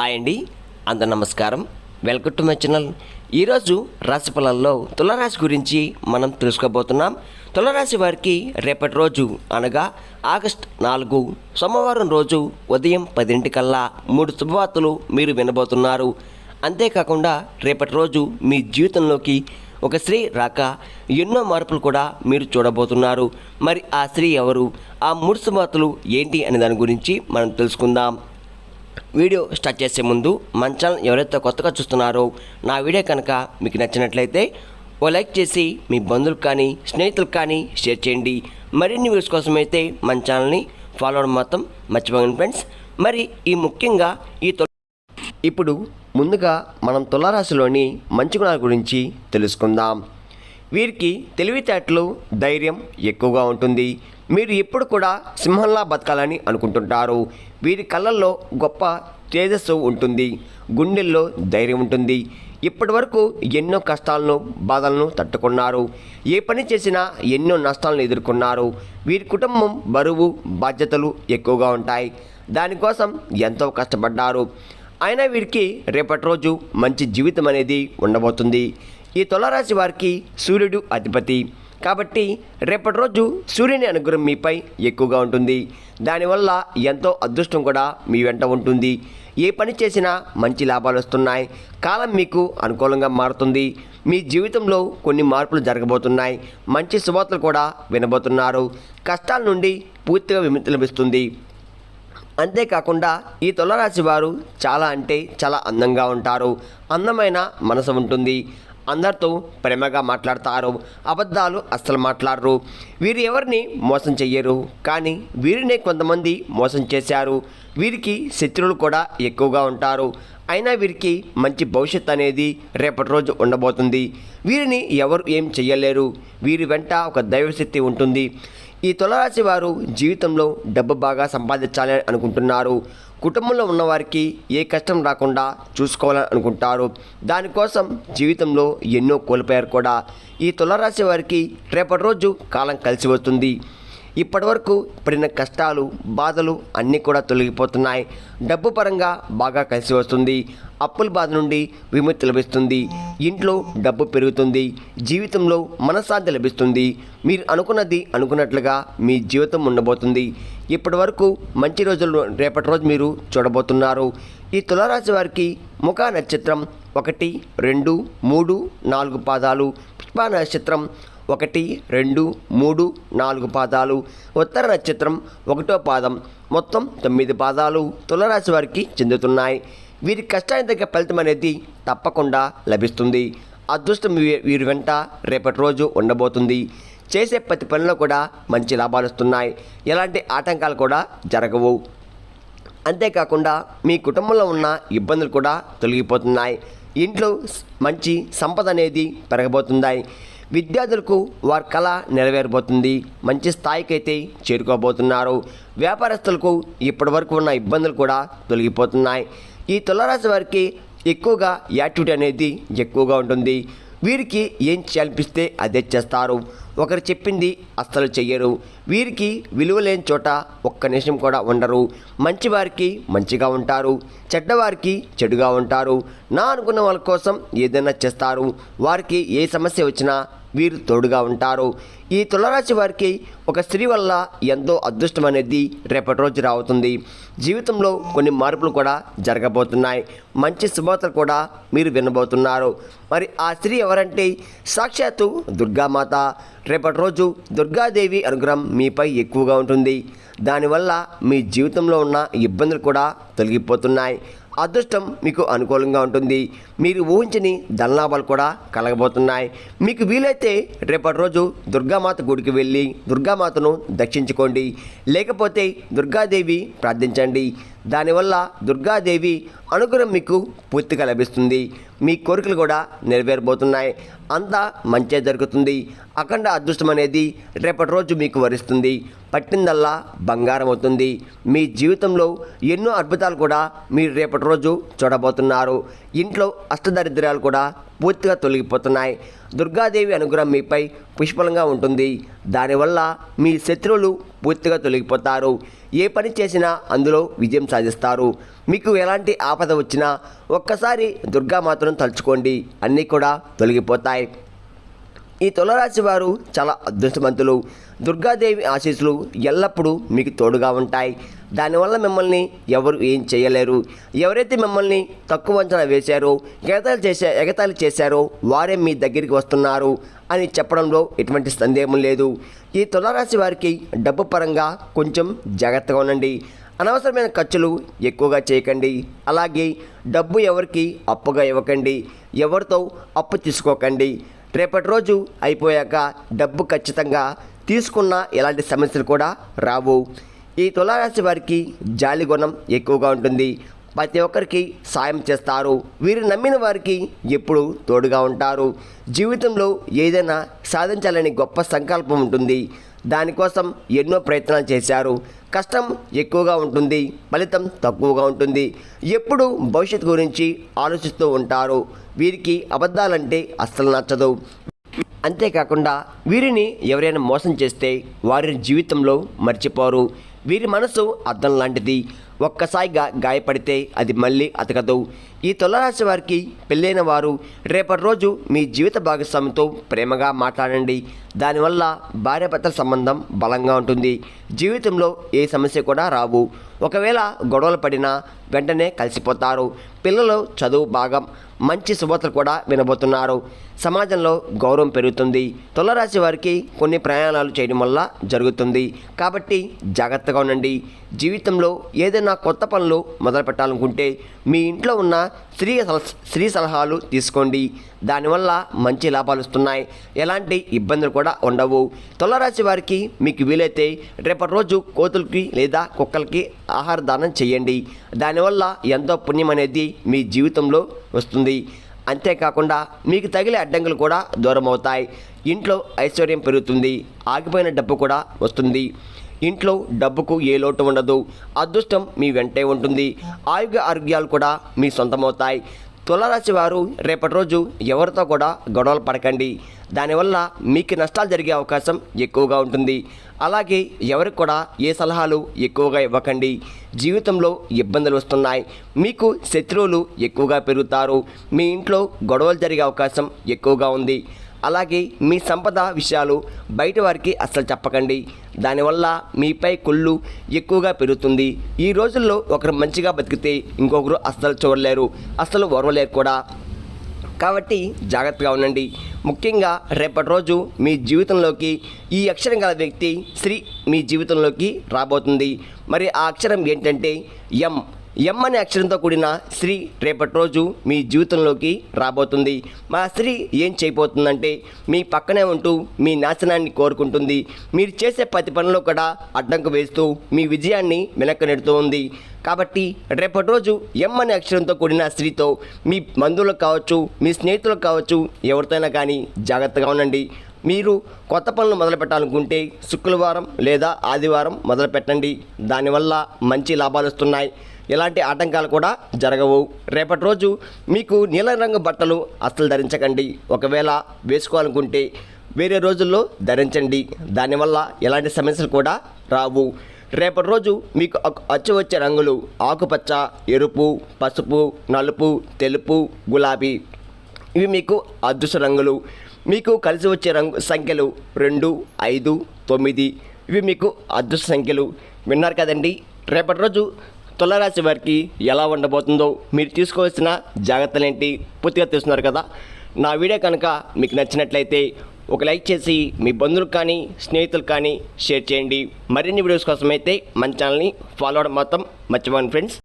Hi అండి అంత నమస్కారం. వెల్కమ్ టు మై ఛానల్ ఈరోజు రాశి ఫలాల్లో తులరాశి గురించి మనం తెలుసుకోబోతున్నాం. తులరాశి వారికి రేపటి రోజు అనగా ఆగస్ట్ నాలుగు సోమవారం రోజు ఉదయం పదింటికల్లా మూడు శుభవార్తలు మీరు వినబోతున్నారు. అంతేకాకుండా రేపటి రోజు మీ జీవితంలోకి ఒక స్త్రీ రాక ఎన్నో మార్పులు కూడా మీరు చూడబోతున్నారు. మరి ఆ స్త్రీ ఎవరు? ఆ మూడు శుభవార్తలు ఏంటి అనే దాని గురించి మనం తెలుసుకుందాం. వీడియో స్టార్ట్ చేసే ముందు మన ఛానల్ ఎవరైతే కొత్తగా చూస్తున్నారో నా వీడియో కనుక మీకు నచ్చినట్లయితే ఓ లైక్ చేసి మీ బంధువులకు కానీ స్నేహితులకు కానీ షేర్ చేయండి. మరిన్ని వీడియోస్ కోసం అయితే మన ఛానల్ని ఫాలో అవడం మాత్రం మర్చిపోకండి ఫ్రెండ్స్ మరి ఈ ముఖ్యంగా ఈ ఇప్పుడు ముందుగా మనం తులారాశిలోని మంచి గుణాల గురించి తెలుసుకుందాం. వీరికి తెలివితేటలు ధైర్యం ఎక్కువగా ఉంటుంది. మీరు ఎప్పుడు కూడా సింహంలా బతకాలని అనుకుంటుంటారు. వీరి కళ్ళల్లో గొప్ప తేజస్సు ఉంటుంది. గుండెల్లో ధైర్యం ఉంటుంది. ఇప్పటి వరకు ఎన్నో కష్టాలను బాధలను తట్టుకున్నారు. ఏ పని చేసినా ఎన్నో నష్టాలను ఎదుర్కొన్నారు. వీరి కుటుంబం బరువు బాధ్యతలు ఎక్కువగా ఉంటాయి. దానికోసం ఎంతో కష్టపడ్డారు. అయినా వీరికి రేపటి రోజు మంచి జీవితం అనేది ఉండబోతుంది. ఈ తులరాశి వారికి సూర్యుడు అధిపతి. కాబట్టి రేపటి రోజు సూర్యుని అనుగ్రహం మీపై ఎక్కువగా ఉంటుంది. దానివల్ల ఎంతో అదృష్టం కూడా మీ వెంట ఉంటుంది. ఏ పని చేసినా మంచి లాభాలు వస్తున్నాయి. కాలం మీకు అనుకూలంగా మారుతుంది. మీ జీవితంలో కొన్ని మార్పులు జరగబోతున్నాయి. మంచి శుభార్తలు కూడా వినబోతున్నారు. కష్టాల నుండి పూర్తిగా విముక్తి లభిస్తుంది. అంతేకాకుండా ఈ తులరాశి వారు చాలా అంటే చాలా అందంగా ఉంటారు. అందమైన మనసు ఉంటుంది. అందరితో ప్రేమగా మాట్లాడతారు అబద్ధాలు అస్సలు మాట్లాడరు. వీరు ఎవరిని మోసం చెయ్యరు. కానీ వీరినే కొంతమంది మోసం చేశారు. వీరికి శత్రువులు కూడా ఎక్కువగా ఉంటారు. అయినా వీరికి మంచి భవిష్యత్ అనేది రేపటి రోజు ఉండబోతుంది. వీరిని ఎవరు ఏం చెయ్యలేరు. వీరి వెంట ఒక దైవశక్తి ఉంటుంది. ఈ తులరాశి వారు జీవితంలో డబ్బు బాగా సంపాదించాలని అనుకుంటున్నారు. కుటుంబంలో ఉన్నవారికి ఏ కష్టం రాకుండా చూసుకోవాలని అనుకుంటారు. దానికోసం జీవితంలో ఎన్నో కోల్పోయారు కూడా. ఈ తులరాశి వారికి రేపటి రోజు కాలం కలిసి వస్తుంది. ఇప్పటివరకు పడిన కష్టాలు బాధలు అన్నీ కూడా తొలగిపోతున్నాయి. డబ్బు పరంగా బాగా కలిసి వస్తుంది. అప్పుల బాధ నుండి విముక్తి లభిస్తుంది. ఇంట్లో డబ్బు పెరుగుతుంది. జీవితంలో మనశ్శాంతి లభిస్తుంది. మీరు అనుకున్నది అనుకున్నట్లుగా మీ జీవితం ఉండబోతుంది. ఇప్పటి వరకు మంచి రోజులు రేపటి రోజు మీరు చూడబోతున్నారు. ఈ తులారాశి వారికి ముఖ నక్షత్రం ఒకటి రెండు మూడు నాలుగు పాదాలు. పుష్ప నక్షత్రం ఒకటి రెండు మూడు నాలుగు పాదాలు. ఉత్తర నక్షత్రం ఒకటో పాదం. మొత్తం తొమ్మిది పాదాలు తులరాశి వారికి చెందుతున్నాయి. వీరి కష్టానికి తగ్గ ఫలితం అనేది తప్పకుండా లభిస్తుంది. అదృష్టం వీ- వీరి వెంట రేపటి రోజు ఉండబోతుంది. చేసే ప్రతి పనిలో కూడా మంచి లాభాలు వస్తున్నాయి. ఎలాంటి ఆటంకాలు కూడా జరగవు. అంతేకాకుండా మీ కుటుంబంలో ఉన్న ఇబ్బందులు కూడా తొలగిపోతున్నాయి. ఇంట్లో మంచి సంపద అనేది పెరగబోతున్నాయి. విద్యార్థులకు వారి కళ నెరవేరబోతుంది. మంచి స్థాయికి అయితే చేరుకోబోతున్నారు. వ్యాపారస్తులకు ఇప్పటివరకు ఉన్న ఇబ్బందులు కూడా తొలగిపోతున్నాయి. ఈ తులరాశి వారికి ఎక్కువగా యాక్టివిటీ అనేది ఎక్కువగా ఉంటుంది. వీరికి ఏం చేయాలనిపిస్తే అదే చేస్తారు. ఒకరు చెప్పింది అస్సలు చెయ్యరు. వీరికి విలువ లేని చోట ఒక్క నిమిషం కూడా ఉండరు. మంచివారికి మంచిగా ఉంటారు. చెడ్డవారికి చెడుగా ఉంటారు. నా అనుకున్న వాళ్ళ కోసం ఏదైనా చేస్తారు. వారికి ఏ సమస్య వచ్చినా వీరు తోడుగా ఉంటారు. ఈ తులరాశి వారికి ఒక స్త్రీ వల్ల ఎంతో అదృష్టం అనేది రేపటి రోజు రావుతుంది. జీవితంలో కొన్ని మార్పులు కూడా జరగబోతున్నాయి. మంచి శుభార్తలు కూడా మీరు వినబోతున్నారు. మరి ఆ స్త్రీ ఎవరంటే? సాక్షాత్తు దుర్గామాత. రేపటి రోజు దుర్గాదేవి అనుగ్రహం మీపై ఎక్కువగా ఉంటుంది. దానివల్ల మీ జీవితంలో ఉన్న ఇబ్బందులు కూడా తొలగిపోతున్నాయి. అదృష్టం మీకు అనుకూలంగా ఉంటుంది. మీరు ఊహించని ధనలాభాలు కూడా కలగబోతున్నాయి. మీకు వీలైతే రేపటి రోజు దుర్గామాత గుడికి వెళ్ళి దుర్గామాతను దర్శించుకోండి లేకపోతే దుర్గాదేవి ప్రార్థించండి. దానివల్ల దుర్గాదేవి అనుగ్రహం మీకు పూర్తిగా లభిస్తుంది. మీ కోరికలు కూడా నెరవేరబోతున్నాయి. అంతా మంచే జరుగుతుంది. అఖండ అదృష్టం అనేది రేపటి రోజు మీకు వరిస్తుంది. పట్టిందల్లా బంగారం అవుతుంది. మీ జీవితంలో ఎన్నో అద్భుతాలు కూడా మీరు రేపటి రోజు చూడబోతున్నారు. ఇంట్లో అష్టదరిద్రాలు కూడా పూర్తిగా తొలగిపోతున్నాయి. దుర్గాదేవి అనుగ్రహం మీపై పుష్పలంగా ఉంటుంది. దానివల్ల మీ శత్రువులు పూర్తిగా తొలగిపోతారు. ఏ పని చేసినా అందులో విజయం సాధిస్తారు. మీకు ఎలాంటి ఆపద వచ్చినా ఒక్కసారి దుర్గామాతను తలుచుకోండి. అన్నీ కూడా తొలగిపోతాయి. ఈ తులరాశి వారు చాలా అదృష్టవంతులు. దుర్గాదేవి ఆశీస్సులు ఎల్లప్పుడూ మీకు తోడుగా ఉంటాయి. దానివల్ల మిమ్మల్ని ఎవరు ఏం చేయలేరు. ఎవరైతే మిమ్మల్ని తక్కువ అంచనా వేశారో ఎగతాళి చేసే ఎగతాళి చేశారో వారే మీ దగ్గరికి వస్తున్నారు అని చెప్పడంలో ఎటువంటి సందేహం లేదు. ఈ తులరాశి వారికి డబ్బు పరంగా కొంచెం జాగ్రత్తగా ఉండండి. అనవసరమైన ఖర్చులు ఎక్కువగా చేయకండి. అలాగే డబ్బు ఎవరికి అప్పుగా ఇవ్వకండి. ఎవరితో అప్పు తీసుకోకండి. రేపటి రోజు అయిపోయాక డబ్బు ఖచ్చితంగా తీసుకున్న ఎలాంటి సమస్యలు కూడా రావు. ఈ తులారాశి వారికి జాలి గుణం ఎక్కువగా ఉంటుంది. ప్రతి ఒక్కరికి సాయం చేస్తారు. వీరు నమ్మిన వారికి ఎప్పుడు తోడుగా ఉంటారు. జీవితంలో ఏదైనా సాధించాలని గొప్ప సంకల్పం ఉంటుంది. దానికోసం ఎన్నో ప్రయత్నాలు చేశారు. కష్టం ఎక్కువగా ఉంటుంది ఫలితం తక్కువగా ఉంటుంది. ఎప్పుడు భవిష్యత్తు గురించి ఆలోచిస్తూ ఉంటారు. వీరికి అబద్ధాలంటే అస్సలు నచ్చదు. అంతేకాకుండా వీరిని ఎవరైనా మోసం చేస్తే వారి జీవితంలో మర్చిపోరు. వీరి మనసు అద్దం లాంటిది. ఒక్కసారిగా గాయపడితే అది మళ్ళీ అతకదు. ఈ తులరాశి వారికి పెళ్ళైన వారు రేపటి రోజు మీ జీవిత భాగస్వామితో ప్రేమగా మాట్లాడండి. దానివల్ల భార్యాభర్తల సంబంధం బలంగా ఉంటుంది. జీవితంలో ఏ సమస్య కూడా రావు. ఒకవేళ గొడవలు పడినా వెంటనే కలిసిపోతారు. పిల్లలు చదువు భాగం మంచి శుభతలు కూడా వినబోతున్నారు. సమాజంలో గౌరవం పెరుగుతుంది. తులరాశి వారికి కొన్ని ప్రయాణాలు చేయడం వల్ల జరుగుతుంది. కాబట్టి జాగ్రత్తగా ఉండండి. జీవితంలో ఏదైనా కొత్త పనులు మొదలు పెట్టాలనుకుంటే మీ ఇంట్లో ఉన్న స్త్రీ స్త్రీ సలహాలు తీసుకోండి. దానివల్ల మంచి లాభాలు వస్తున్నాయి. ఎలాంటి ఇబ్బందులు కూడా ఉండవు. తులరాశి వారికి మీకు వీలైతే రేపటి రోజు కోతులకి లేదా కుక్కలకి ఆహార దానం చేయండి. దానివల్ల ఎంతో పుణ్యం అనేది మీ జీవితంలో వస్తుంది. అంతేకాకుండా మీకు తగిలే అడ్డంకులు కూడా దూరం అవుతాయి ఇంట్లో ఐశ్వర్యం పెరుగుతుంది. ఆగిపోయిన డబ్బు కూడా వస్తుంది. ఇంట్లో డబ్బుకు ఏ లోటు ఉండదు. అదృష్టం మీ వెంటే ఉంటుంది. ఆరోగ్య ఆరోగ్యాలు కూడా మీ సొంతమవుతాయి. తులరాశి వారు రేపటి రోజు ఎవరితో కూడా గొడవలు పడకండి. దానివల్ల మీకు నష్టాలు జరిగే అవకాశం ఎక్కువగా ఉంటుంది. అలాగే ఎవరికి కూడా ఏ సలహాలు ఎక్కువగా ఇవ్వకండి. జీవితంలో ఇబ్బందులు వస్తున్నాయి. మీకు శత్రువులు ఎక్కువగా పెరుగుతారు. మీ ఇంట్లో గొడవలు జరిగే అవకాశం ఎక్కువగా ఉంది. అలాగే మీ సంపద విషయాలు బయట వారికి అస్సలు చెప్పకండి. దానివల్ల మీపై కుళ్ళు ఎక్కువగా పెరుగుతుంది. ఈ రోజుల్లో ఒకరు మంచిగా బతికితే ఇంకొకరు అస్సలు చూడలేరు అస్సలు ఓర్వలేరు కూడా. కాబట్టి జాగ్రత్తగా ఉండండి. ముఖ్యంగా రేపటి రోజు మీ జీవితంలోకి ఈ అక్షరం గల వ్యక్తి శ్రీ మీ జీవితంలోకి రాబోతుంది. మరి ఆ అక్షరం ఏంటంటే ఎం. ఎం అనే అక్షరంతో కూడిన స్త్రీ రేపటి రోజు మీ జీవితంలోకి రాబోతుంది. మా స్త్రీ ఏం చేయబోతుందంటే మీ పక్కనే ఉంటూ మీ నాశనాన్ని కోరుకుంటుంది. మీరు చేసే ప్రతి పనిలో కూడా అడ్డంకు వేస్తూ మీ విజయాన్ని వెనక్కి నెడుతూ ఉంది. కాబట్టి రేపటి రోజు ఎం అనే అక్షరంతో కూడిన స్త్రీతో మీ బంధువులకు కావచ్చు మీ స్నేహితులకు కావచ్చు ఎవరితోనైనా కానీ జాగ్రత్తగా ఉండండి. మీరు కొత్త పనులు మొదలు పెట్టాలనుకుంటే శుక్రవారం లేదా ఆదివారం మొదలు పెట్టండి దానివల్ల మంచి లాభాలు వస్తున్నాయి. ఎలాంటి ఆటంకాలు కూడా జరగవు. రేపటి రోజు మీకు నీలం రంగు బట్టలు అస్సలు ధరించకండి. ఒకవేళ వేసుకోవాలనుకుంటే వేరే రోజుల్లో ధరించండి. దానివల్ల ఎలాంటి సమస్యలు కూడా రావు. రేపటి రోజు మీకు అచ్చు వచ్చే రంగులు ఆకుపచ్చ ఎరుపు పసుపు నలుపు తెలుపు గులాబీ. ఇవి మీకు అదృష్ట రంగులు. మీకు కలిసి వచ్చే రంగు సంఖ్యలు రెండు ఐదు తొమ్మిది. ఇవి మీకు అదృష్ట సంఖ్యలు. విన్నారు కదండి? రేపటి రోజు తులరాశి వారికి ఎలా ఉండబోతుందో మీరు తీసుకోవాల్సిన జాగ్రత్తలు ఏంటి పూర్తిగా తెలుస్తున్నారు కదా? నా వీడియో కనుక మీకు నచ్చినట్లయితే ఒక లైక్ చేసి మీ బంధువులకు కానీ స్నేహితులకు కానీ షేర్ చేయండి. మరిన్ని వీడియోస్ కోసం అయితే మన ఛానల్ని ఫాలో అవడం మాత్రం మర్చిపోండి ఫ్రెండ్స్.